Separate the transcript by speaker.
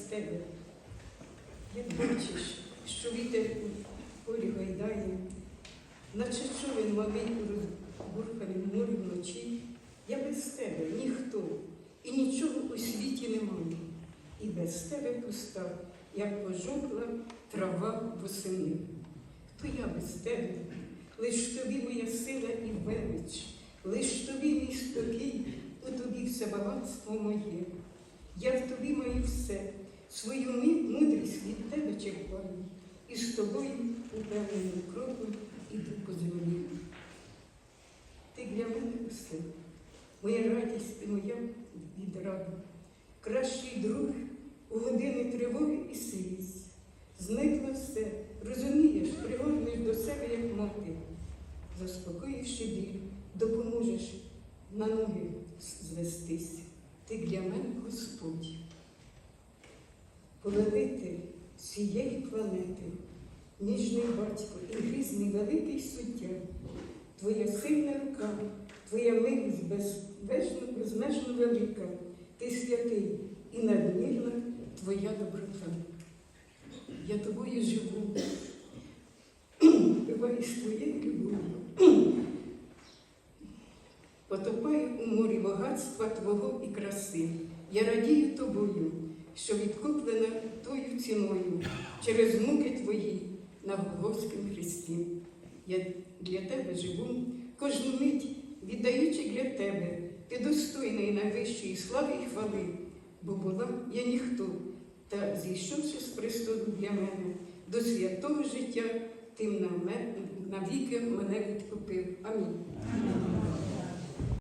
Speaker 1: тебе. Як бачиш, що вітер у полі гайдає, наче човен малий у розбурханім морі вночі, я без тебе ніхто і нічого у світі немає. І без тебе пуста, як пожовкла трава восени. То я без тебе, лиш тобі моя сила і велич, лиш тобі мій спокій, у тобі все багатство моє. Я в тобі маю все, свою мудрість від тебе черпаю, і з тобою упевненим кроком іду по землі. Ти для мене усе, моя радість і моя відрада, кращий друг у години тривоги і сліз. Зникло все, розумієш, пригорнеш до себе, як мати, заспокоївши біль, допоможеш на ноги звестись. Ти для мене Господь, повелитель всієї планети, ніжний батько і грізний великий суддя, Твоя сильна рука, Твоя милість безмежно, безмежно велика, ти святий і надмірна Твоя доброта. Я тобою живу, вбиваю своєю любов'ю. Потопаю у морі багатства Твого і краси. Я радію тобою, що відкуплена тою ціною через муки Твої на Голгофському хресті. Я для тебе живу, кожну мить віддаючи для тебе, ти достойний найвищої слави і хвали, бо була я ніхто, та зійшовши з престолу для мене до святого життя, тим навіки мене відкупив. Амінь.